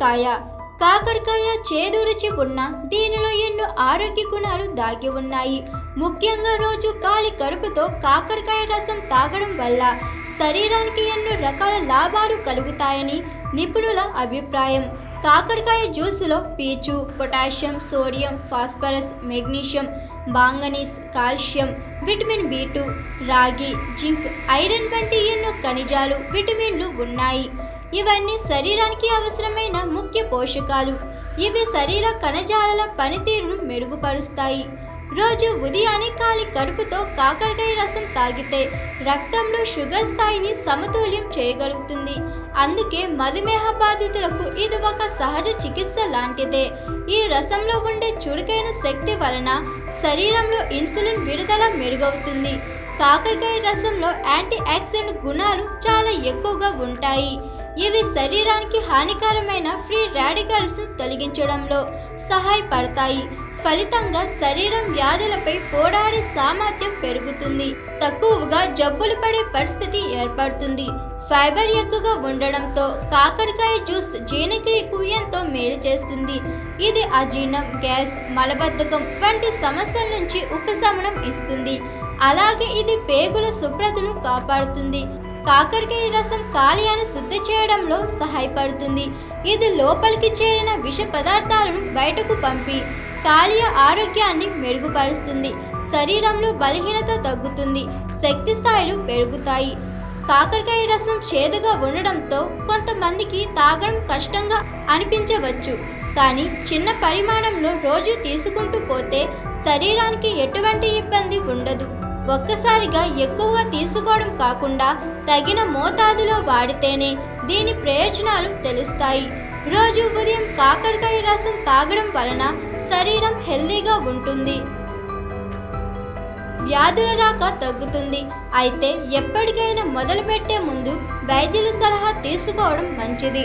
కాకరకాయ కాకరకాయ చేదు రుచి ఉన్న దీనిలో ఎన్నో ఆరోగ్య గుణాలు దాగి ఉన్నాయి. ముఖ్యంగా రోజు కాలి కడుపుతో కాకరకాయ రసం తాగడం వల్ల శరీరానికి ఎన్నో రకాల లాభాలు కలుగుతాయని నిపుణుల అభిప్రాయం. కాకరకాయ జ్యూసులో పీచు potassium sodium phosphorus magnesium manganese calcium vitamin B two రాగి జింక్ ఐరన్ వంటి ఎన్నో ఖనిజాలు విటమిన్లు ఉన్నాయి. ఇవన్నీ శరీరానికి అవసరమైన ముఖ్య పోషకాలు. ఇవి శరీర కణజాలాల పనితీరును మెరుగుపరుస్తాయి. రోజు ఉదయాన్నే ఖాళీ కడుపుతో కాకరకాయ రసం తాగితే రక్తంలో షుగర్ స్థాయిని సమతుల్యం చేయగలుగుతుంది. అందుకే మధుమేహ బాధితులకు ఇది ఒక సహజ చికిత్స లాంటిదే. ఈ రసంలో ఉండే చురుకైన శక్తి వలన శరీరంలో ఇన్సులిన్ విడుదల మెరుగవుతుంది. కాకరకాయ రసంలో యాంటీ ఆక్సిడెంట్ గుణాలు చాలా ఎక్కువగా ఉంటాయి. ఇవి శరీరానికి హానికరమైన ఫ్రీ రాడికల్స్ను తొలగించడంలో సహాయపడతాయి. ఫలితంగా శరీరం వ్యాధులపై పోరాడే సామర్థ్యం పెరుగుతుంది. తక్కువగా జబ్బులు పడే పరిస్థితి ఏర్పడుతుంది. ఫైబర్ ఎక్కువగా ఉండడంతో కాకరకాయ జ్యూస్ జీర్ణక్రియకు ఎంతో మేలు చేస్తుంది. ఇది అజీర్ణం గ్యాస్ మలబద్ధకం వంటి సమస్యల నుంచి ఉపశమనం ఇస్తుంది. అలాగే ఇది పేగుల శుభ్రతను కాపాడుతుంది. కాకరకాయ రసం కాలియాను శుద్ధి చేయడంలో సహాయపడుతుంది. ఇది లోపలికి చేరిన విష పదార్థాలను బయటకు పంపి కాలియ ఆరోగ్యాన్ని మెరుగుపరుస్తుంది. శరీరంలో బలహీనత తగ్గుతుంది. శక్తి స్థాయిలు పెరుగుతాయి. కాకరకాయ రసం చేదుగా ఉండడంతో కొంతమందికి తాగడం కష్టంగా అనిపించవచ్చు. కానీ చిన్న పరిమాణంలో రోజు తీసుకుంటూ పోతే శరీరానికి ఎటువంటి ఇబ్బంది ఉండదు. ఒక్కసారిగా ఎక్కువగా తీసుకోవడం కాకుండా తగిన మోతాదులో వాడితేనే దీని ప్రయోజనాలు తెలుస్తాయి. రోజు ఉదయం కాకరకాయ రసం తాగడం వలన శరీరం హెల్దీగా ఉంటుంది. వ్యాధుల రాక తగ్గుతుంది. అయితే ఎప్పటికైనా మొదలుపెట్టే ముందు వైద్యుల సలహా తీసుకోవడం మంచిది.